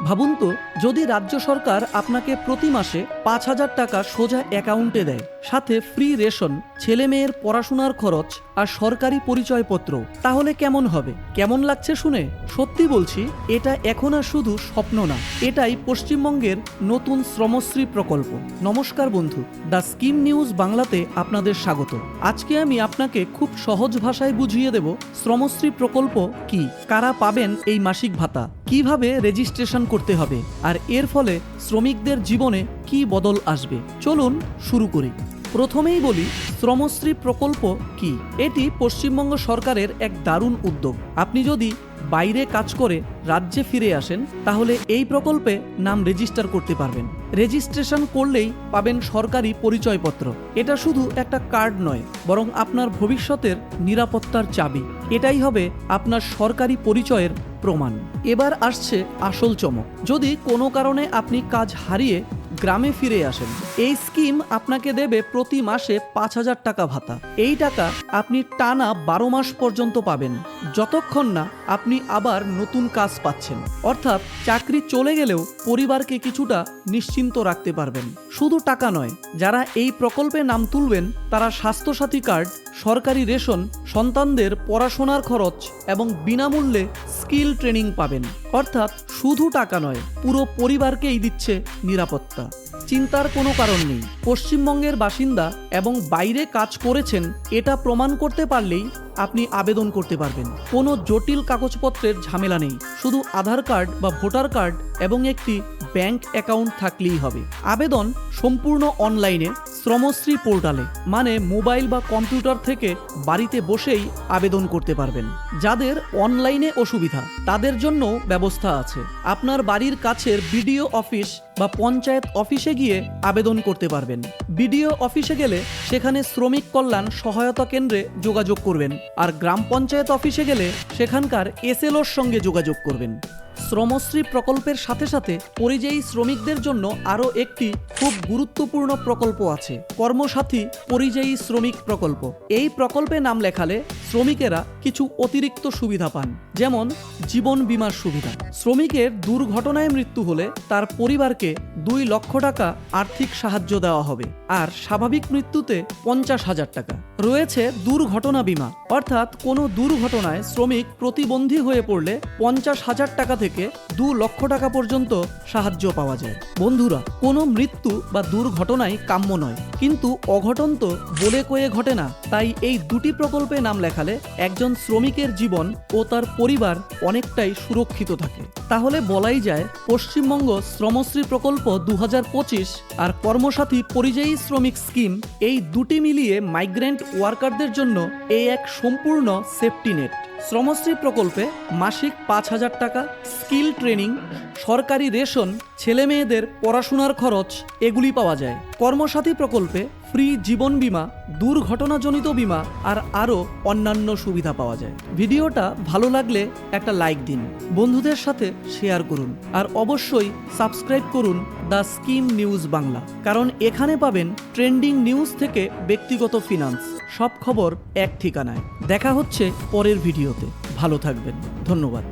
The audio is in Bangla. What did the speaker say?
ভাবুন তো যদি রাজ্য সরকার আপনাকে প্রতি মাসে পাঁচ হাজার টাকা সোজা অ্যাকাউন্টে দেয় সাথে ফ্রি রেশন ছেলে মেয়ের পড়াশোনার খরচ আর সরকারি পরিচয়পত্র। তাহলে কেমন হবে? কেমন লাগছে শুনে? সত্যি বলছি, এটা এখন আর শুধু স্বপ্ন না। এটাই পশ্চিমবঙ্গের নতুন শ্রমশ্রী প্রকল্প। নমস্কার বন্ধু, দ্য স্কিম নিউজ বাংলাতে আপনাদের স্বাগত। আজকে আমি আপনাকে খুব সহজ ভাষায় বুঝিয়ে দেব, শ্রমশ্রী প্রকল্প কি? কারা পাবেন এই মাসিক ভাতা? কীভাবে রেজিস্ট্রেশন করতে হবে? আর এর ফলে শ্রমিকদের জীবনে কি বদল আসবে? চলুন শুরু করি। প্রথমেই বলি, শ্রমশ্রী প্রকল্প কি? এটি পশ্চিমবঙ্গ সরকারের এক দারুণ উদ্যোগ। আপনি যদি বাইরে কাজ করে রাজ্যে ফিরে আসেন, তাহলে এই প্রকল্পে নাম রেজিস্টার করতে পারবেন। রেজিস্ট্রেশন করলেই পাবেন সরকারি পরিচয়পত্র। এটা শুধু একটা কার্ড নয়, বরং আপনার ভবিষ্যতের নিরাপত্তার চাবি। এটাই হবে আপনার সরকারি পরিচয়ের প্রমাণ। এবার আসছে আসল চমক। যদি কোনো কারণে আপনি কাজ হারিয়ে গ্রামে ফিরে আসেন। এই স্কিম আপনাকে দেবে প্রতি মাসে পাঁচ হাজার টাকা ভাতা। এই টাকা আপনি টানা বারো মাস পর্যন্ত পাবেন। যতক্ষণ না আপনি আবার নতুন কাজ পাচ্ছেন। অর্থাৎ চাকরি চলে গেলেও পরিবারকে কিছুটা নিশ্চিন্ত রাখতে পারবেন। শুধু টাকা নয়, যারা এই প্রকল্পে নাম তুলবেন, তারা স্বাস্থ্যসাথী কার্ড, সরকারি রেশন, সন্তানদের পড়াশোনার খরচ এবং বিনামূল্যে স্কিল ট্রেনিং পাবেন। অর্থাৎ শুধু টাকা নয়, পুরো পরিবারকেই দিচ্ছে নিরাপত্তা। চিন্তার কোনো কারণ নেই। পশ্চিমবঙ্গের বাসিন্দা এবং বাইরে কাজ করেছেন, এটা প্রমাণ করতে পারলেই আপনি আবেদন করতে পারবেন। কোনো জটিল কাগজপত্রের ঝামেলা নেই। শুধু আধার কার্ড বা ভোটার কার্ড এবং একটি ব্যাংক অ্যাকাউন্ট থাকলেই হবে। আবেদন সম্পূর্ণ অনলাইনে শ্রমশ্রী পোর্টালে মানে মোবাইল বা কম্পিউটার থেকে বাড়িতে বসেই আবেদন করতে পারবেন। যাদের অনলাইনে অসুবিধা, তাদের জন্য ব্যবস্থা আছে। আপনার বাড়ির কাছের বিডিও অফিস বা পঞ্চায়েত অফিসে গিয়ে আবেদন করতে পারবেন। বিডিও অফিসে গেলে সেখানে শ্রমিক কল্যাণ সহায়তা কেন্দ্রে যোগাযোগ করবেন। আর গ্রাম পঞ্চায়েত অফিসে গেলে সেখানকার এসএলওর সঙ্গে যোগাযোগ করবেন। শ্রমশ্রী প্রকল্পের সাথে সাথে পরিযায়ী শ্রমিকদের জন্য আরও একটি খুব গুরুত্বপূর্ণ প্রকল্প আছে, কর্মসাথী পরিযায়ী শ্রমিক প্রকল্প। এই প্রকল্পে নাম লেখালে শ্রমিকেরা কিছু অতিরিক্ত সুবিধা পান, যেমন জীবন বীমার সুবিধা। শ্রমিকের দুর্ঘটনায় মৃত্যু হলে তার পরিবারকে দুই লক্ষ টাকা আর্থিক সাহায্য দেওয়া হবে, আর স্বাভাবিক মৃত্যুতে পঞ্চাশ হাজার টাকা। রয়েছে দুর্ঘটনা বীমা, অর্থাৎ কোনো দুর্ঘটনায় শ্রমিক প্রতিবন্ধী হয়ে পড়লে পঞ্চাশ হাজার টাকা থেকে দু লক্ষ টাকা পর্যন্ত সাহায্য পাওয়া যায়। বন্ধুরা, কোনো মৃত্যু বা দুর্ঘটনাই কাম্য নয়। কিন্তু অঘটন তো বলে কয়ে ঘটে না। তাই এই দুটি প্রকল্পে নাম লেখালে একজন শ্রমিকের জীবন ও তার পরিবার অনেকটাই সুরক্ষিত থাকে। তাহলে বলাই যায় পশ্চিমবঙ্গ শ্রমশ্রী প্রকল্প দু হাজার পঁচিশ আর কর্মসাথী পরিযায়ী শ্রমিক স্কিম এই দুটি মিলিয়ে মাইগ্রেন্ট ওয়ার্কারদের জন্য এই এক সম্পূর্ণ সেফটি নেট শ্রমশ্রী প্রকল্পে মাসিক পাঁচ হাজার টাকা স্কিল ট্রেনিং সরকারি রেশন ছেলে মেয়েদের পড়াশোনার খরচ, এগুলি পাওয়া যায়। কর্মসাথী প্রকল্পে ফ্রি জীবন বীমা, দুর্ঘটনাজনিত বীমা আর আরও অন্যান্য সুবিধা পাওয়া যায়। ভিডিওটা ভালো লাগলে একটা লাইক দিন, বন্ধুদের সাথে শেয়ার করুন আর অবশ্যই সাবস্ক্রাইব করুন দ্য স্কিম নিউজ বাংলা, কারণ এখানে পাবেন ট্রেন্ডিং নিউজ থেকে ব্যক্তিগত ফিনান্স, সব খবর এক ঠিকানায়। দেখা হচ্ছে পরের ভিডিওতে। ভালো থাকবেন। ধন্যবাদ।